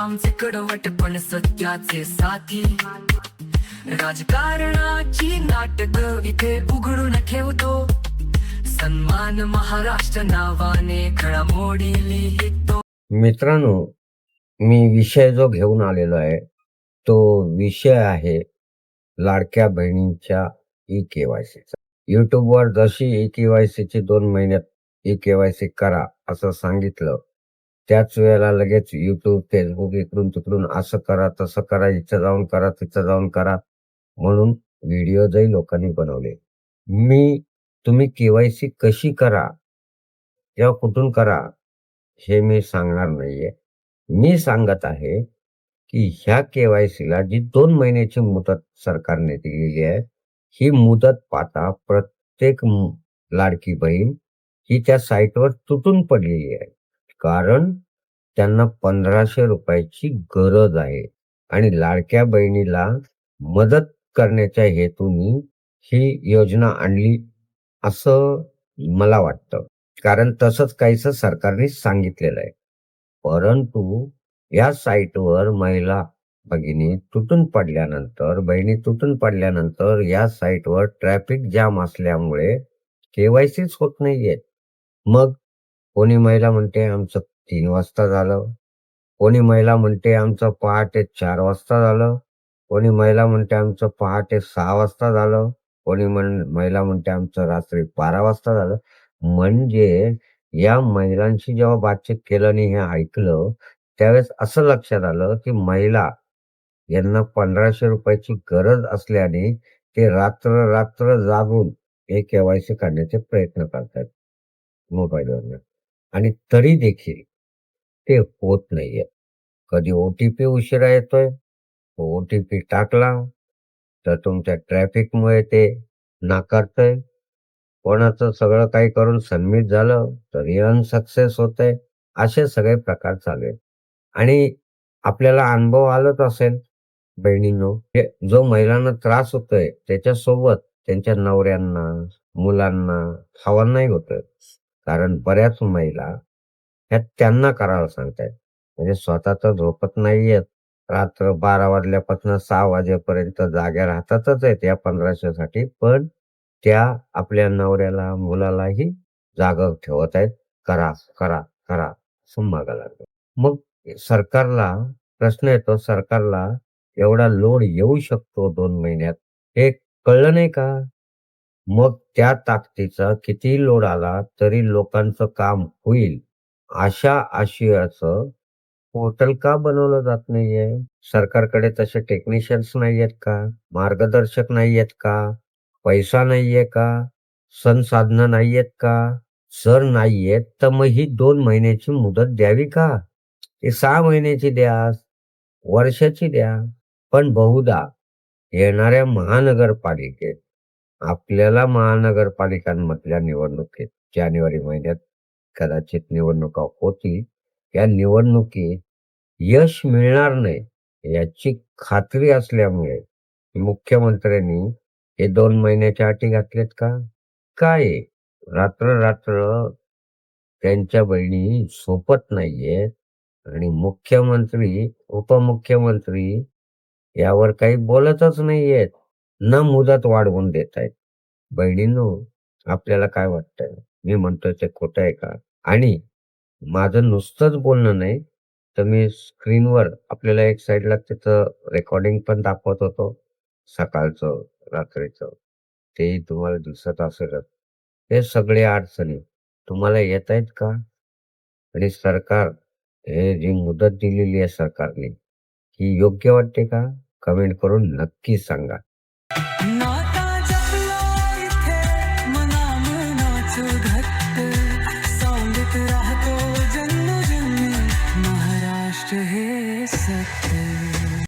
आमचे कडवट पण सत्याचे साथी. राजकारणाची नाटक इथे उघडून ठेवतो. सन्मान महाराष्ट्र नावाने घडामोडी लिहितो. मित्रांनो मी विषय जो घेऊन आलेलो आहे तो विषय आहे लाडक्या बहिणींच्या ई केवायसीचा युट्यूबवर जशी ई केवायसीची दोन महिन्यात ई केवायसी करा असं सांगितलं त्याच वेळेला लगेच युट्यूब फेसबुक इकडून तिकडून असं करा तसं करा इथं जाऊन करा तिथं जाऊन करा म्हणून व्हिडिओजही लोकांनी बनवले. मी तुम्ही केवायसी कशी करा किंवा कुठून करा हे मी सांगणार नाहीये. मी सांगत आहे की ह्या केवायसीला जी दोन महिन्याची मुदत सरकारने दिलेली आहे ही मुदत पाहता प्रत्येक लाडकी बहीण ही त्या साईटवर तुटून पडलेली आहे. कारण त्यांना पंधराशे रुपयाची गरज आहे. आणि लाडक्या बहिणीला मदत करण्याच्या हेतूने ही योजना आणली असं मला वाटतं. कारण तसंच काहीच सरकारने सांगितलेलं आहे. परंतु या साईटवर महिला भगिनी तुटून पडल्यानंतर बहिणी तुटून पडल्यानंतर या साईटवर ट्रॅफिक जाम असल्यामुळे केवायसीच होत नाहीये. मग कोणी महिला म्हणते आमचं तीन वाजता झालं. कोणी महिला म्हणते आमचं पहाटे चार वाजता झालं. कोणी महिला म्हणते आमचं पहाटे सहा वाजता झालं. कोणी म्हण महिला म्हणते आमचं रात्री बारा वाजता झालं. म्हणजे या महिलांशी जेव्हा बातचीत केलं आणि हे ऐकलं त्यावेळेस असं लक्षात आलं की महिला यांना पंधराशे रुपयाची गरज असल्याने ते रात्र रात्र जागून हे केवायसी काढण्याचे प्रयत्न करतात मोबाईलवर आणि तरी देखील ते होत नाहीये. कधी ओटीपी उशिरा येतोय ओटीपी टाकला तर तुमच्या ट्रॅफिकमुळे ते नाकारतंय. कोणाचं सगळं काही करून सन्मित झालं तरी अनसक्सेस होत आहे असे सगळे प्रकार चालू आहेत. आणि आपल्याला अनुभव आलाच असेल बहिणींनो हे जो महिलांना त्रास होतोय त्याच्यासोबत त्यांच्या नवऱ्यांना मुलांना भावांनाही होतोय. कारण बऱ्याच महिला ह्या त्यांना करायला सांगतायत. म्हणजे स्वतः तर झोपत नाहीयेत. रात्र बारा वाजल्यापासून सहा वाजेपर्यंत जाग्या राहतातच आहेत या पंधराशेसाठी पण त्या आपल्या नवऱ्याला मुलालाही जाग ठेवत आहेत. करा करा करा असं मागा लागलं. मग सरकारला प्रश्न येतो सरकारला एवढा लोड येऊ शकतो दोन महिन्यात हे कळलं नाही का? मग त्या ताकदीचा किती लोड आला तरी लोकांचं काम होईल? अशा आशयाचं पोर्टल का बनवलं जात नाहीये? सरकारकडे तसे टेक्निशियन्स नाहीयेत का? मार्गदर्शक नाहीयेत का? पैसा नाहीये का? संसाधनं नाहीयेत का? जर नाहीयेत तर मग ही दोन महिन्याची मुदत द्यावी का? ते सहा महिन्याची द्या वर्षाची द्या? पण बहुधा येणाऱ्या महानगरपालिकेत आपल्याला महानगरपालिकांमधल्या निवडणुकीत जानेवारी महिन्यात कदाचित निवडणुका होतील या निवडणुकीत यश मिळणार नाही याची खात्री असल्यामुळे मुख्यमंत्र्यांनी हे दोन महिन्याच्या अटी घातल्यात का? काय रात्र रात्र त्यांच्या बहिणी सोपत नाहीयेत आणि मुख्यमंत्री उपमुख्यमंत्री यावर काही बोलतच नाहीयेत. न मुदत वाढवून देत आहेत बहिणींनो आपल्याला काय वाटतंय? मी म्हणतोय ते खोटं आहे का? आणि माझं नुसतंच बोलणं नाही तर मी स्क्रीनवर आपल्याला एक साईडला त्याचं रेकॉर्डिंग पण दाखवत होतो सकाळचं रात्रीचं. तेही तुम्हाला दिसत असेलच. हे सगळे अडचणी तुम्हाला येत आहेत का? आणि सरकार हे जी मुदत दिलेली आहे सरकारने ही योग्य वाटते का? कमेंट करून नक्की सांगा. to the